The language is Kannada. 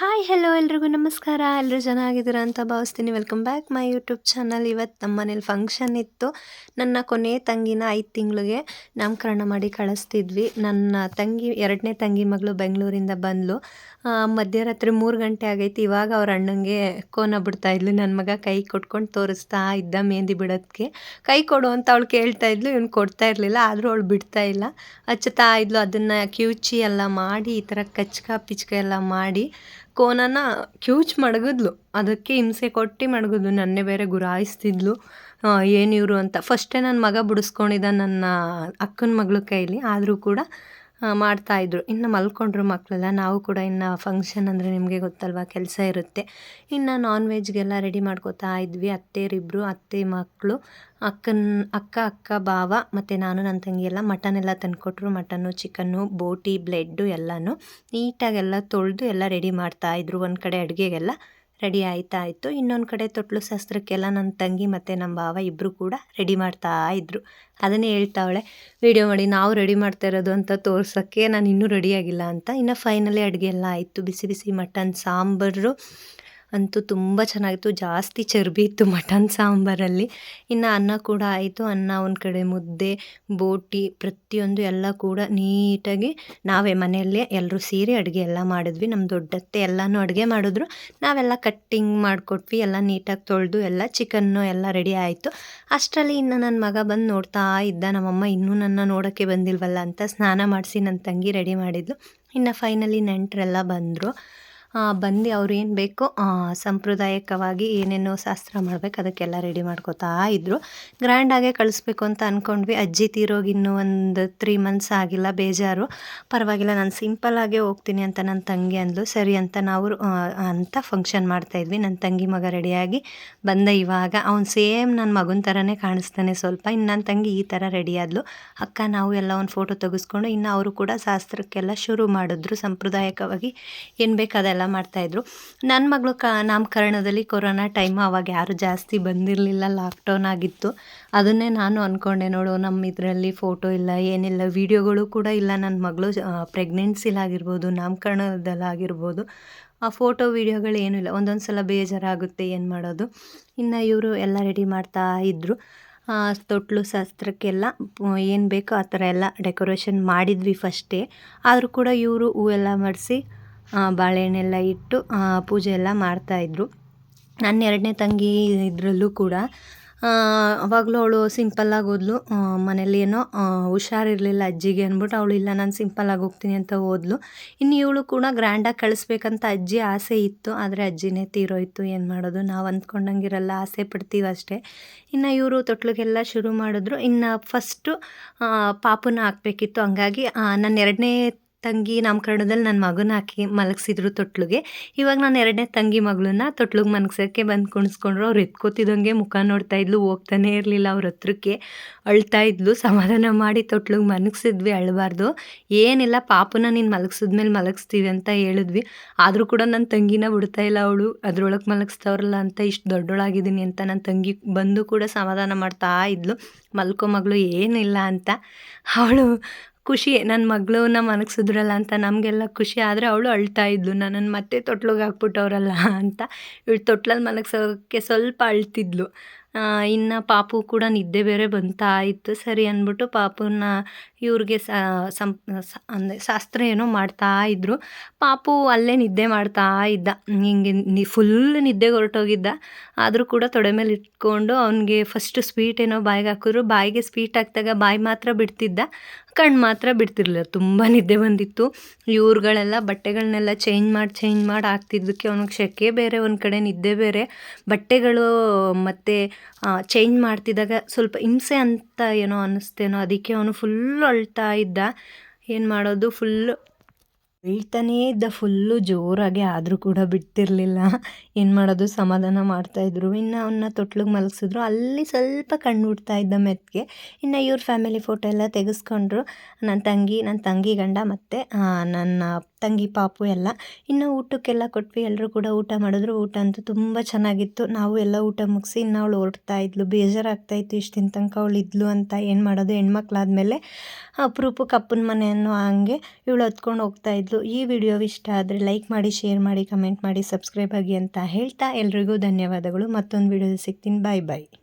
ಹಾಯ್ ಹೆಲೋ ಎಲ್ರಿಗೂ ನಮಸ್ಕಾರ. ಎಲ್ಲರೂ ಚೆನ್ನಾಗಿದ್ದೀರಾ ಅಂತ ಭಾವಿಸ್ತೀನಿ. Welcome back my YouTube channel ಇವತ್ತು ನಮ್ಮ ಮನೇಲಿ ಫಂಕ್ಷನ್ ಇತ್ತು. ನನ್ನ ಕೊನೆ ತಂಗಿನ ಐದು ತಿಂಗಳಿಗೆ ನಾಮಕರಣ ಮಾಡಿ ಕಳಿಸ್ತಿದ್ವಿ. ನನ್ನ ತಂಗಿ, ಎರಡನೇ ತಂಗಿ ಮಗಳು ಬೆಂಗಳೂರಿಂದ ಬಂದಳು ಮಧ್ಯರಾತ್ರಿ ಮೂರು ಗಂಟೆ ಆಗೈತಿ. ಇವಾಗ ಅವ್ರ ಅಣ್ಣಂಗೆ ಕೋನ ಬಿಡ್ತಾ ಇದ್ಲು. ನನ್ನ ಮಗ ಕೈ ಕೊಟ್ಕೊಂಡು ತೋರಿಸ್ತಾ ಇದ್ದ ಮೆಹಂದಿ ಬಿಡೋದಕ್ಕೆ ಕೈ ಕೊಡು ಅಂತ ಅವಳು ಕೇಳ್ತಾ ಇದ್ಲು. ಇವ್ನು ಕೊಡ್ತಾ ಇರಲಿಲ್ಲ. ಆದರೂ ಅವಳು ಬಿಡ್ತಾ ಇಲ್ಲ. ಹಚ್ಚುತ್ತಾ ಇದ್ಲು. ಅದನ್ನು ಕಿವುಚಿ ಎಲ್ಲ ಮಾಡಿ, ಈ ಥರ ಕಚ್ಕ, ಪಿಚ್ಕ ಎಲ್ಲ ಮಾಡಿ ಕೋನನ ಕ್ಯೂಚ್ ಮಡಗಿದ್ಲು. ಅದಕ್ಕೆ ಹಿಂಸೆ ಕೊಟ್ಟು ಮಡಗಿದ್ಲು. ನನ್ನೇ ಬೇರೆ ಗುರಾಯಿಸ್ತಿದ್ಲು. ಏನು ಇವರು ಅಂತ. ಫಸ್ಟೇ ನನ್ನ ಮಗ ಬಿಡಿಸ್ಕೊಂಡಿದ್ದ ನನ್ನ ಅಕ್ಕನ ಮಗಳ ಕೈಲಿ. ಆದರೂ ಕೂಡ ಮಾಡ್ತಾಯಿದ್ರು ಇನ್ನು ಮಲ್ಕೊಂಡ್ರು ಮಕ್ಕಳೆಲ್ಲ ನಾವು ಕೂಡ ಇನ್ನು ಫಂಕ್ಷನ್ ಅಂದರೆ ನಿಮಗೆ ಗೊತ್ತಲ್ವ, ಕೆಲಸ ಇರುತ್ತೆ. ಇನ್ನು ನಾನ್ ವೆಜ್ಗೆಲ್ಲ ರೆಡಿ ಮಾಡ್ಕೋತಾ ಇದ್ವಿ. ಅತ್ತೆಯರಿಬ್ಬರು ಅತ್ತೆ ಮಕ್ಕಳು ಅಕ್ಕನ, ಅಕ್ಕ ಅಕ್ಕ ಬಾವ ಮತ್ತು ನಾನು ನನ್ನ ತಂಗಿ ಎಲ್ಲ ಮಟನ್ ಎಲ್ಲ ತಂದುಕೊಟ್ರು. ಮಟನ್ನು ಚಿಕನ್ನು ಬೋಟಿ ಬ್ಲೆಡ್ಡು ಎಲ್ಲನೂ ನೀಟಾಗೆಲ್ಲ ತೊಳೆದು ಎಲ್ಲ ರೆಡಿ ಮಾಡ್ತಾಯಿದ್ರು ಒಂದು ಕಡೆ ಅಡುಗೆಗೆಲ್ಲ. ರೆಡಿ ಆಯ್ತಾ ಇತ್ತು ಇನ್ನೊಂದು ಕಡೆ ತೊಟ್ಲು ಶಾಸ್ತ್ರಕ್ಕೆಲ್ಲ ನನ್ನ ತಂಗಿ ಮತ್ತು ನಮ್ಮ ಭಾವ ಇಬ್ಬರು ಕೂಡ ರೆಡಿ ಮಾಡ್ತಾ ಇದ್ದರು ಅದನ್ನೇ ಹೇಳ್ತಾವಳೆ, ವಿಡಿಯೋ ಮಾಡಿ, ನಾವು ರೆಡಿ ಮಾಡ್ತಾ ಇರೋದು ಅಂತ ತೋರ್ಸೋಕ್ಕೆ ನಾನು ಇನ್ನೂ ರೆಡಿಯಾಗಿಲ್ಲ ಅಂತ. ಇನ್ನು ಫೈನಲಿ ಅಡುಗೆ ಎಲ್ಲ ಆಯಿತು. ಬಿಸಿ ಬಿಸಿ ಮಟನ್, ಸಾಂಬಾರು ಅಂತೂ ತುಂಬ ಚೆನ್ನಾಗಿತ್ತು. ಜಾಸ್ತಿ ಚರ್ಬಿ ಇತ್ತು ಮಟನ್ ಸಾಂಬಾರಲ್ಲಿ. ಇನ್ನು ಅನ್ನ ಕೂಡ ಆಯಿತು. ಅನ್ನ ಒಂದು ಕಡೆ ಮುದ್ದೆ, ಬೋಟಿ ಪ್ರತಿಯೊಂದು ಎಲ್ಲ ಕೂಡ ನೀಟಾಗಿ ನಾವೇ ಮನೆಯಲ್ಲೇ ಎಲ್ಲರೂ ಸೇರಿ ಅಡುಗೆ ಎಲ್ಲ ಮಾಡಿದ್ವಿ. ನಮ್ಮ ದೊಡ್ಡತ್ತೆ ಎಲ್ಲನೂ ಅಡುಗೆ ಮಾಡಿದ್ರು. ನಾವೆಲ್ಲ ಕಟ್ಟಿಂಗ್ ಮಾಡಿಕೊಟ್ವಿ. ಎಲ್ಲ ನೀಟಾಗಿ ತೊಳೆದು ಎಲ್ಲ ಚಿಕನ್ನು ಎಲ್ಲ ರೆಡಿ ಆಯಿತು. ಅಷ್ಟರಲ್ಲಿ ಇನ್ನು ನನ್ನ ಮಗ ಬಂದು ನೋಡ್ತಾ ಇದ್ದ. ನಮ್ಮಮ್ಮ ಇನ್ನೂ ನನ್ನ ನೋಡೋಕ್ಕೆ ಬಂದಿಲ್ವಲ್ಲ ಅಂತ ಸ್ನಾನ ಮಾಡಿಸಿ ನನ್ನ ತಂಗಿ ರೆಡಿ ಮಾಡಿದ್ಲು. ಇನ್ನು ಫೈನಲಿ ನೆಂಟರೆಲ್ಲ ಬಂದರು. ಬಂದು ಅವ್ರು ಏನು ಬೇಕು ಸಾಂಪ್ರದಾಯಿಕವಾಗಿ ಏನೇನೋ ಶಾಸ್ತ್ರ ಮಾಡ್ಬೇಕು, ಅದಕ್ಕೆಲ್ಲ ರೆಡಿ ಮಾಡ್ಕೋತಾ ಇದ್ದರು ಗ್ರ್ಯಾಂಡಾಗೆ ಕಳಿಸ್ಬೇಕು ಅಂತ ಅಂದ್ಕೊಂಡ್ವಿ ಅಜ್ಜಿ ತೀರೋಗಿ ಇನ್ನೂ ಒಂದು ತ್ರೀ ಮಂತ್ಸ್ ಆಗಿಲ್ಲ, ಬೇಜಾರು. ಪರವಾಗಿಲ್ಲ, ನಾನು ಸಿಂಪಲ್ಲಾಗೆ ಹೋಗ್ತೀನಿ ಅಂತ ನನ್ನ ತಂಗಿ ಅಂದ್ಲು. ಸರಿ ಅಂತ ನಾವು ಅಂತ ಫಂಕ್ಷನ್ ಮಾಡ್ತಾಯಿದ್ವಿ ನನ್ನ ತಂಗಿ ಮಗ ರೆಡಿಯಾಗಿ ಬಂದ ಇವಾಗ. ಅವ್ನು ಸೇಮ್ ನನ್ನ ಮಗನ ಥರನೇ ಕಾಣಿಸ್ತಾನೆ ಸ್ವಲ್ಪ. ಇನ್ನು ನನ್ನ ತಂಗಿ ಈ ಥರ ರೆಡಿಯಾದ್ಲು ಅಕ್ಕ, ನಾವು ಎಲ್ಲ ಒಂದು ಫೋಟೋ ತೆಗೆಸ್ಕೊಂಡು, ಇನ್ನು ಅವರು ಕೂಡ ಶಾಸ್ತ್ರಕ್ಕೆಲ್ಲ ಶುರು ಮಾಡಿದ್ರು. ಸಾಂಪ್ರದಾಯಿಕವಾಗಿ ಏನು ಬೇಕು ಅದೆಲ್ಲ ಎಲ್ಲ ಮಾಡ್ತಾಯಿದ್ರು ನನ್ನ ಮಗಳು ಕ, ನಾಮಕರಣದಲ್ಲಿ ಕೊರೋನಾ ಟೈಮ್ ಅವಾಗ ಯಾರು ಜಾಸ್ತಿ ಬಂದಿರಲಿಲ್ಲ ಲಾಕ್ಡೌನ್ ಆಗಿತ್ತು. ಅದನ್ನೇ ನಾನು ಅಂದ್ಕೊಂಡೆ ನೋಡು ನಮ್ಮ ಇದರಲ್ಲಿ ಫೋಟೋ ಇಲ್ಲ, ಏನಿಲ್ಲ, ವೀಡಿಯೋಗಳು ಕೂಡ ಇಲ್ಲ. ನನ್ನ ಮಗಳು ಪ್ರೆಗ್ನೆನ್ಸಿಲಾಗಿರ್ಬೋದು ನಾಮಕರಣದಲ್ಲಾಗಿರ್ಬೋದು ಆ ಫೋಟೋ ವೀಡಿಯೋಗಳು ಏನೂ ಇಲ್ಲ. ಒಂದೊಂದು ಸಲ ಬೇಜಾರಾಗುತ್ತೆ ಏನು ಮಾಡೋದು. ಇನ್ನು ಇವರು ಎಲ್ಲ ರೆಡಿ ಮಾಡ್ತಾ ಇದ್ದರು ತೊಟ್ಲು ಶಾಸ್ತ್ರಕ್ಕೆಲ್ಲ ಏನು ಬೇಕೋ ಆ ಥರ ಎಲ್ಲ ಡೆಕೋರೇಷನ್ ಮಾಡಿದ್ವಿ ಫಸ್ಟೇ. ಆದರೂ ಕೂಡ ಇವರು ಹೂವೆಲ್ಲ ಮಾಡಿಸಿ ಬಾಳೆಹಣ್ಣೆಲ್ಲ ಇಟ್ಟು ಪೂಜೆ ಎಲ್ಲ ಮಾಡ್ತಾಯಿದ್ರು ನನ್ನ ಎರಡನೇ ತಂಗಿ ಇದರಲ್ಲೂ ಕೂಡ ಅವಾಗಲೂ ಅವಳು ಸಿಂಪಲ್ಲಾಗಿ ಹೋದ್ಲು ಮನೇಲಿ ಏನೋ ಹುಷಾರಿರಲಿಲ್ಲ ಅಜ್ಜಿಗೆ ಅಂದ್ಬಿಟ್ಟು ಅವಳು, ಇಲ್ಲ, ನಾನು ಸಿಂಪಲ್ಲಾಗಿ ಹೋಗ್ತೀನಿ ಅಂತ ಹೋದ್ಲು ಇನ್ನು ಇವಳು ಕೂಡ ಗ್ರ್ಯಾಂಡಾಗಿ ಕಳಿಸ್ಬೇಕಂತ ಅಜ್ಜಿ ಆಸೆ ಇತ್ತು. ಆದರೆ ಅಜ್ಜಿನೇ ತೀರೋಯ್ತು. ಏನು ಮಾಡೋದು? ನಾವು ಅಂದ್ಕೊಂಡಂಗಿರಲ್ಲ, ಆಸೆ ಪಡ್ತೀವಿ ಅಷ್ಟೇ. ಇನ್ನು ಇವರು ತೊಟ್ಲಿಗೆಲ್ಲ ಶುರು ಮಾಡಿದ್ರು. ಇನ್ನು ಫಸ್ಟು ಪಾಪುನ ಹಾಕ್ಬೇಕಿತ್ತು. ಹಂಗಾಗಿ ನನ್ನ ಎರಡನೇ ತಂಗಿ ನಾಮಕರಣದಲ್ಲಿ ನನ್ನ ಮಗನ ಹಾಕಿ ಮಲಗಿಸಿದ್ರು ತೊಟ್ಲಿಗೆ. ಇವಾಗ ನಾನು ಎರಡನೇ ತಂಗಿ ಮಗಳನ್ನ ತೊಟ್ಲಿಗೆ ಮನಗ್ಸೋಕ್ಕೆ ಬಂದು ಕುಣಿಸ್ಕೊಂಡ್ರು. ಅವ್ರು ಎತ್ಕೋತಿದ್ದಂಗೆ ಮುಖ ನೋಡ್ತಾ ಇದ್ಲು, ಹೋಗ್ತಾನೆ ಇರಲಿಲ್ಲ. ಅವ್ರ ಹತ್ರಕ್ಕೆ ಅಳ್ತಾ ಇದ್ಲು. ಸಮಾಧಾನ ಮಾಡಿ ತೊಟ್ಲಿಗೆ ಮನಗಿಸಿದ್ವಿ ಅಳಬಾರ್ದು. ಏನಿಲ್ಲ, ಪಾಪನ ನೀನು ಮಲಗಿಸಿದ್ಮೇಲೆ ಮಲಗಿಸ್ತೀವಿ ಅಂತ ಹೇಳಿದ್ವಿ. ಆದರೂ ಕೂಡ ನನ್ನ ತಂಗಿನ ಬಿಡ್ತಾ ಇಲ್ಲ ಅವಳು. ಅದ್ರೊಳಗೆ ಮಲಗಿಸ್ತವ್ರಲ್ಲ ಅಂತ ಇಷ್ಟು ದೊಡ್ಡೊಳಾಗಿದ್ದೀನಿ ಅಂತ ನನ್ನ ತಂಗಿ ಬಂದು ಕೂಡ ಸಮಾಧಾನ ಮಾಡ್ತಾ ಇದ್ಲು. ಮಲ್ಕೋ ಮಗಳು ಏನಿಲ್ಲ ಅಂತ. ಅವಳು ಖುಷಿ ನನ್ನ ಮಗಳನ್ನ ಮನಗ್ಸಿದ್ರಲ್ಲ ಅಂತ ನಮಗೆಲ್ಲ ಖುಷಿ. ಆದರೆ ಅವಳು ಅಳ್ತಾ ಇದ್ಲು ನನ್ನನ್ನು ಮತ್ತೆ ತೊಟ್ಲಿಗೆ ಹಾಕ್ಬಿಟ್ಟವ್ರಲ್ಲ ಅಂತ. ಇವಳು ತೊಟ್ಲಲ್ಲಿ ಮಲಗ್ಸೋಕ್ಕೆ ಸ್ವಲ್ಪ ಅಳ್ತಿದ್ಲು. ಇನ್ನು ಪಾಪು ಕೂಡ ನಿದ್ದೆ ಬೇರೆ ಬಂತಾ ಇತ್ತು. ಸರಿ ಅಂದ್ಬಿಟ್ಟು ಪಾಪುನ ಇವ್ರಿಗೆ ಸಂ ಅಂದರೆ ಶಾಸ್ತ್ರ ಏನೋ ಮಾಡ್ತಾ ಇದ್ದರು ಪಾಪು ಅಲ್ಲೇ ನಿದ್ದೆ ಮಾಡ್ತಾ ಇದ್ದ. ಹಿಂಗೆ ನಿ ಫುಲ್ ನಿದ್ದೆಗೆ ಹೊರಟೋಗಿದ್ದ. ಆದರೂ ಕೂಡ ತೊಡೆ ಮೇಲೆ ಇಟ್ಕೊಂಡು ಅವನಿಗೆ ಫಸ್ಟ್ ಸ್ವೀಟ್ ಏನೋ ಬಾಯಿಗೆ ಹಾಕಿದ್ರು. ಬಾಯಿಗೆ ಸ್ವೀಟ್ ಹಾಕಿದಾಗ ಬಾಯಿ ಮಾತ್ರ ಬಿಡ್ತಿದ್ದ. ಕಣ್ಣು ಮಾತ್ರ ಬಿಡ್ತಿರ್ಲಿಲ್ಲ. ತುಂಬ ನಿದ್ದೆ ಬಂದಿತ್ತು. ಇವ್ರುಗಳೆಲ್ಲ ಬಟ್ಟೆಗಳನ್ನೆಲ್ಲ ಚೇಂಜ್ ಮಾಡಿ ಚೇಂಜ್ ಮಾಡಿ ಹಾಕ್ತಿದ್ದಕ್ಕೆ ಅವ್ನಿಗೆ ಸೆಕೆ ಬೇರೆ, ಒಂದು ಕಡೆ ನಿದ್ದೆ ಬೇರೆ. ಬಟ್ಟೆಗಳು ಮತ್ತು ಚೇಂಜ್ ಮಾಡ್ತಿದ್ದಾಗ ಸ್ವಲ್ಪ ಹಿಂಸೆ ಅಂತ ಏನೋ ಅನ್ನಿಸ್ತೇನೋ ಅದಕ್ಕೆ ಅವನು ಫುಲ್ ಅಳ್ತಾ ಇದ್ದ. ಏನು ಮಾಡೋದು? ಫುಲ್ಲು ಹೇಳ್ತಾನೇ ಇದ್ದ ಫುಲ್ಲು ಜೋರಾಗಿ ಆದರೂ ಕೂಡ ಬಿಡ್ತಿರ್ಲಿಲ್ಲ. ಏನು ಮಾಡೋದು? ಸಮಾಧಾನ ಮಾಡ್ತಾಯಿದ್ರು ಇನ್ನು ಅವನ್ನ ತೊಟ್ಲಿಗೆ ಮಲಗಿಸಿದ್ರು. ಅಲ್ಲಿ ಸ್ವಲ್ಪ ಕಣ್ಣು ಹುಡ್ತಾ ಇದ್ದ ಮೆತ್ತಿಗೆ ಇನ್ನು ಇವ್ರ ಫ್ಯಾಮಿಲಿ ಫೋಟೋ ಎಲ್ಲ ತೆಗೆಸ್ಕೊಂಡ್ರು. ನನ್ನ ತಂಗಿ ನನ್ನ ತಂಗಿ ಗಂಡ ಮತ್ತು ನನ್ನ ತಂಗಿ ಪಾಪು ಎಲ್ಲ. ಇನ್ನು ಊಟಕ್ಕೆಲ್ಲ ಕೊಟ್ವಿ. ಎಲ್ಲರೂ ಕೂಡ ಊಟ ಮಾಡಿದ್ರು. ಊಟ ಅಂತೂ ತುಂಬ ಚೆನ್ನಾಗಿತ್ತು. ನಾವು ಎಲ್ಲ ಊಟ ಮುಗಿಸಿ ಇನ್ನು ಅವಳು ಹೊರಡ್ತಾ ಇದ್ಲು. ಬೇಜಾರಾಗ್ತಾಯಿತ್ತು ಇಷ್ಟಿನ ತನಕ ಅವಳು ಇದ್ಲು ಅಂತ ಏನು ಮಾಡೋದು? ಹೆಣ್ಮಕ್ಳಾದ್ಮೇಲೆ ಅಪರೂಪಕ್ಕೆ ಅಪ್ಪನ ಮನೆಯನ್ನು ಹಂಗೆ ಇವಳು ಹತ್ಕೊಂಡು ಹೋಗ್ತಾ ಇದ್ಲು. ಈ ವಿಡಿಯೋ ಇಷ್ಟ ಆದರೆ ಲೈಕ್ ಮಾಡಿ, ಶೇರ್ ಮಾಡಿ, ಕಮೆಂಟ್ ಮಾಡಿ, ಸಬ್ಸ್ಕ್ರೈಬ್ ಆಗಿ ಅಂತ ಹೇಳ್ತಾ ಎಲ್ರಿಗೂ ಧನ್ಯವಾದಗಳು. ಮತ್ತೊಂದು ವಿಡಿಯೋದಲ್ಲಿ ಸಿಗ್ತೀನಿ. ಬಾಯ್ ಬಾಯ್.